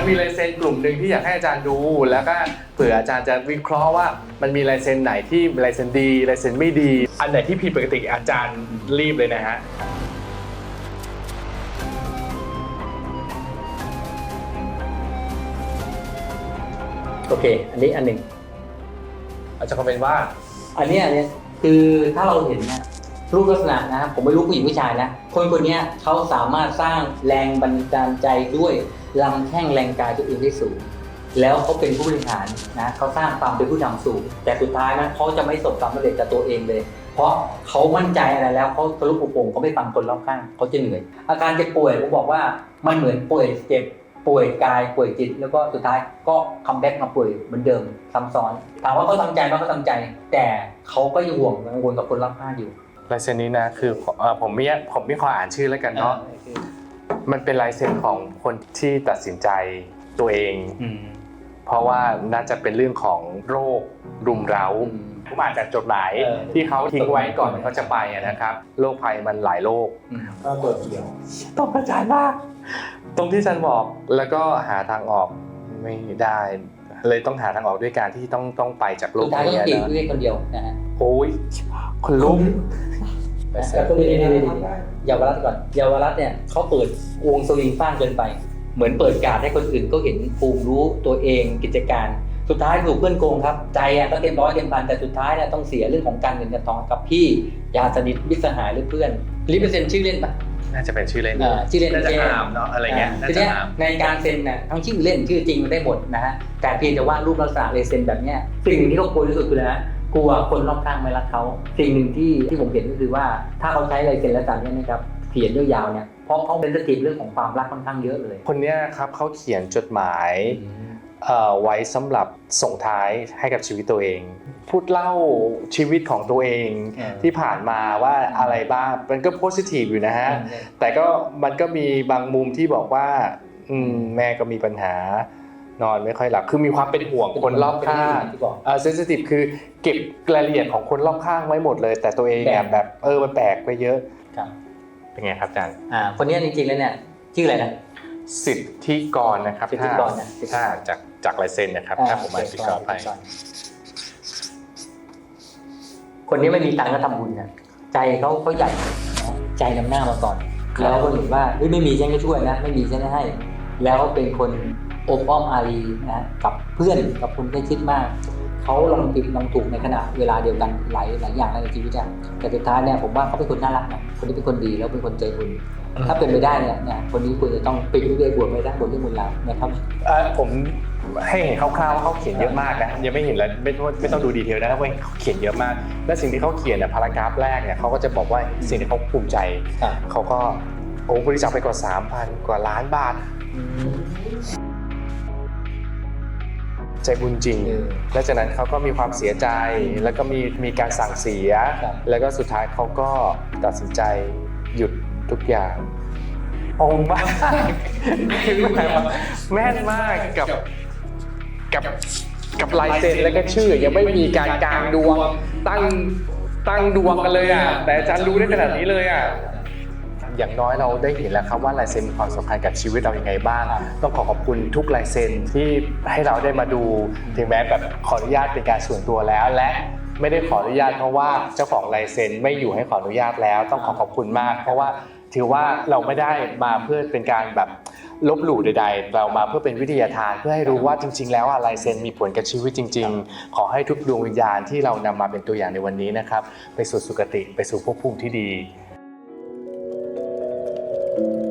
มันมีลายเซ็นกลุ่มหนึ่งที่อยากให้อาจารย์ดู แล้วก็เผื่ออาจารย์จะวิเคราะห์ว่า มันมีลายเซ็นไหนที่ลายเซ็นดีลายเซ็นไม่ดี อันไหนที่ผิดปกติอาจารย์รีบเลยนะฮะ โอเค อันนี้อันหนึ่งอาจารย์คอมเมนต์ว่า อันเนี้ยอันเนี้ยคือถ้าเราเห็นเนะ รูปลักษณะนะครับผมไม่รู้ผู้หญิงผู้ชายนะ คนคนนี้เขาสามารถสร้างแรงบันดาลใจด้วยลำแข้งแรงกายตัวเองได้สูง แล้วเขาเป็นผู้บริหารนะเขาสร้างความเป็นผู้นำสูง แต่สุดท้ายนะเขาจะไม่สบความสำเร็จกับตัวเองเลย เพราะเขามั่นใจอะไรแล้วเขาทะลุปุโป่งเขาไม่ฟังคนรอบข้างเขาจะเหนื่อย อาการเจ็บป่วยผมบอกว่ามันเหมือนป่วยเจ็บป่วยกายป่วยจิต แล้วก็สุดท้ายก็คัมแบ็กมาป่วยเหมือนเดิมซ้ำซ้อนถามว่าเขาทำใจไหมเขาทำใจ แต่เขาก็ยังห่วงกังวลกับคนรอบข้างอยู่ ลายเซ็นนี้นะคือเอ่อผมไม่ผมไม่ขออ่านชื่อแล้วกันเนาะมันเป็นลายเซ็นของคนที่ตัดสินใจตัวเอง อืม เพราะว่าน่าจะเป็นเรื่องของโรครุมเร้าอืมผมอ่านจากจดหมายเออ ที่เขาทิ้งไว้ก่อนเขาจะไปอะนะครับโรคภัยมันหลายโรค อืมก็ตัวเดียวต้องอาจารย์มาก ตรงที่อาจารย์บอกแล้วก็หาทางออกไม่ได้ เลยต้องหาทางออกด้วยการที่ต้องต้องไปจากโลสุกดท้ายก็นี้ต้องตีนะเพื่อนคนเดียวนะฮะโอ้ยคนลุก แต่คนนี้เยาวรัตน์ก่อนเยาวรัตน์เนี่ยเขาเปิดวงสวิงฟ้างเกินไป เหมือนเปิดการดให้คนอื่นก็เห็นภูมิรู้ตัวเองกิจการ สุดท้ายถูกเพื่อนโกงครับ ใจอะก็เต็มร้อยเต็มพันแต่สุดท้ายเนี่ยต้องเสียเรื่องของการเงินการทองกับพี่ญาติสนิทมิตรสหายหรือเพื่อนลิปเปอร์เซ็นต์ชื่อเล่นปะน่าจะเป็นชื่อเล่นอ่าชื่อเล่นน่าจะเจอามเนาะอะไรเงี้ยน่าทีจะเนี้ยอามในการเซ็นน่ะทั้งชื่อเล่นชื่อจริงมันได้หมดนะฮะแต่เพียงแต่ว่ารูปลักษณะลายเซ็นแบบเนี้ยสิ่งหนึ่งที่เขากลัวที่สุดคืออะไรนะ กลัวคนรอบข้างไม่รักเขาสิ่งหนึ่งที่ที่ผมเห็นก็คือว่าถ้าเขาใช้ลายเซ็นและสารเนี้ยนะครับเขียนยาวๆเนี่ยเพราะเขาเป็นสติเรื่องของความรักค่อนข้างเยอะเลย คนเนี้ยครับเขาเขียนจดหมายเอ่อไว้สำหรับส่งท้ายให้กับชีวิตตัวเอง พูดเล่าชีวิตของตัวเองเออที่ผ่านมาว่าอะไรบ้างมันก็โพสิทีฟอยู่นะฮะแต่ก็มันก็มีบางมุมที่บอกว่าอืมแม่ก็มีปัญหา นอนไม่ค่อยหลับคือมีความเป็นห่วงคนรอบข้างที่บอกเออเซนซิทีฟคือเก็บรายละเอียดของคนรอบข้างไว้หมดเลย แต่ตัวเองเนี่ยแบกแบบเออมันแบกไปเยอะครับเป็นไงครับอาจารย์อ่าคนเนี้ยจริงๆแล้วเนี่ยชื่ออะไรนะสิทธิกรนะครับสิทธิกรนะถ้าถ้าจากจากลายเซ็นนะครับถ้าผมอ่านผิดก็ไป คนนี้ไม่มีตังค์ก็ทำบุญนะใจเขาเขาใหญ่นะใจนำหน้ามาก่อนครับแล้วก็เห็นว่าเฮ้ยไม่มีฉันก็ช่วยนะ ไม่มีฉันก็ให้ แล้วก็เป็นคน อบอ้อมอารีนะกับเพื่อนกับคนใกล้ชิดมากเขาลองผิดลองถูกในขณะเวลาเดียวกันหลายหลายอย่างในชีวิตอะแต่สุดท้ายเนี่ยผมว่าเขาเป็นคนน่ารักนะคนนี้เป็นคนดีแล้วเป็นคนใจบุญถ้าเป็นไปได้เนี่ยเนี่ยคนนี้ควรจะต้องปิดด้วยบวชไม่ได้บวชด้วยบุญแล้วนะครับเอ่อผมให้เห็นคร่าวๆว่าเขาเขียนเยอะมากนะยังไม่เห็นแล้วไม่ต้องไม่ต้องดูดีเทลนะว่าเขาเขียนเยอะมาก และสิ่งที่เขาเขียนเนี่ยพารากราฟแรกเนี่ยเขาก็จะบอกว่าสิ่งที่เขาภูมิใจครับเขาก็โอ้บริจาคไปกว่า3,000กว่าล้านบาท ใจบุญจริงเออและจากนั้นเขาก็มีความเสียใจ แล้วก็มีมีการสั่งเสียครับแล้วก็สุดท้ายเขาก็ตัดสินใจหยุดทุกอย่าง องมากคือแบบว่าแม่นมากกับกับกับลายเซ็นแล้วก็ชื่อ ยังไม่มีการกลางดวงตั้งตั้งดวงกันเลยอะแต่อาจารย์รู้ได้ขนาดนี้เลยอะ อย่างน้อยเราได้เห็นแล้วครับว่าลายเซ็นมีความสำคัญกับชีวิตเรายังไงบ้าง ต้องขอขอบคุณทุกลายเซ็นที่ให้เราได้มาดู ถึงแม้แบบขออนุญาตเป็นการส่วนตัวแล้วและไม่ได้ขออนุญาตเพราะว่าเจ้าของลายเซ็นไม่อยู่ให้ขออนุญาตแล้ว ต้องขอขอบคุณมาก เพราะว่าถือว่าเราไม่ได้มาเพื่อเป็นการแบบลบหลู่ใด ๆ เรามาเพื่อเป็นวิทยาทานเพื่อให้รู้ว่าจริง ๆ แล้วอะลายเซนมีผลกับชีวิตจริง ๆ ขอให้ทุกดวงวิญญาณที่เรานำมาเป็นตัวอย่างในวันนี้นะครับ ไปสู่สุคติไปสู่ภพภูมิที่ดี thank you.